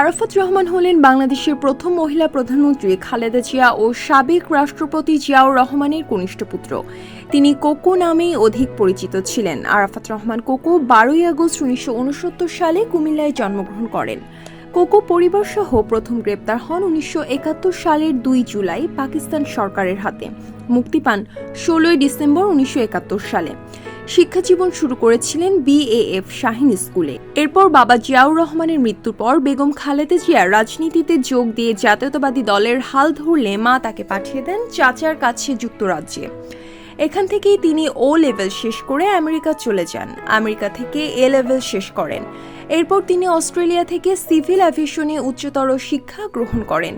আরাফাত রহমান হলেন বাংলাদেশের প্রথম মহিলা প্রধানমন্ত্রী, খালেদা জিয়া ও সাবেক রাষ্ট্রপতি জিয়াউর রহমানের কনিষ্ঠ পুত্র। তিনি কোকো নামেই অধিক পরিচিত ছিলেন। আরাফাত রহমান কোকো বারোই আগস্ট উনিশশো উনসত্তর সালে কুমিল্লায় জন্মগ্রহণ করেন। কোকো পরিবার সহ প্রথম গ্রেপ্তার হন উনিশশো একাত্তর সালের দুই জুলাই পাকিস্তান সরকারের হাতে। মুক্তি পান ষোলোই ডিসেম্বর উনিশশো একাত্তর সালে। শিক্ষাজীবন শুরু করেছিলেন বিএএফ শাহিন স্কুলে। এরপর বাবা জিয়াউর রহমানের মৃত্যুর পর বেগম খালেদা জিয়া রাজনীতিতে যোগ দিয়ে জাতীয়তাবাদী দলের হাল ধরলে মা তাকে পাঠিয়ে দেন চাচার কাছে যুক্তরাজ্যে। এখান থেকেই তিনি ও লেভেল শেষ করে আমেরিকা চলে যান। আমেরিকা থেকে এ লেভেল শেষ করেন। এরপর তিনি অস্ট্রেলিয়া থেকে সিভিল অ্যাভিয়েশনে উচ্চতর শিক্ষা গ্রহণ করেন।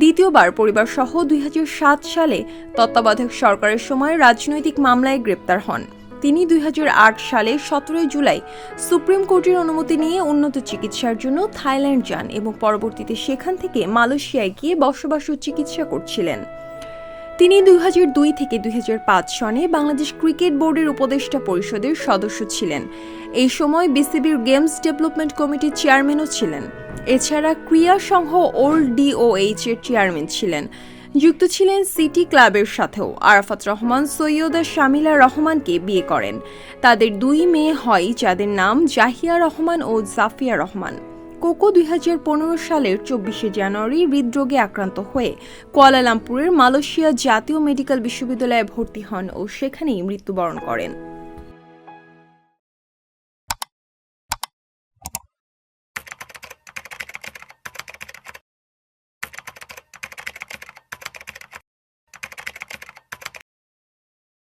দ্বিতীয়বার পরিবার সহ দুই হাজার সাত সালে তত্ত্বাবধায়ক সরকারের সময় রাজনৈতিক মামলায় গ্রেপ্তার হন। তিনি দুই হাজার আট সালে সতেরোই জুলাই সুপ্রিম কোর্টের অনুমতি নিয়ে উন্নত চিকিৎসার জন্য থাইল্যান্ড যান এবং পরবর্তীতে সেখান থেকে মালয়েশিয়ায় গিয়ে বসবাস ও চিকিৎসা করছিলেন। তিনি দুই থেকে দুই হাজার পাঁচ সনে বাংলাদেশ ক্রিকেট বোর্ডের উপদেষ্টা পরিষদের সদস্য ছিলেন। এই সময় বিসিবির গেমস ডেভেলপমেন্ট কমিটির চেয়ারম্যানও ছিলেন। এছাড়া ক্রিয়া সংঘ ওল্ড ডিওএইচ এর চেয়ারম্যান ছিলেন। যুক্ত ছিলেন সিটি ক্লাবের সাথেও। আরাফাত রহমান, সৈয়দা শামিলা রহমানকে বিয়ে করেন। তাদের দুই মেয়ে হয়, যাদের নাম জাহিয়া রহমান ও জাফিয়া রহমান। কোকো দুই হাজার পনেরো সালের চব্বিশে জানুয়ারি হৃদরোগে আক্রান্ত হয়ে কুয়ালালামপুরের মালয়েশিয়া জাতীয় মেডিকেল বিশ্ববিদ্যালয়ে ভর্তি হন ও সেখানেই মৃত্যুবরণ করেন।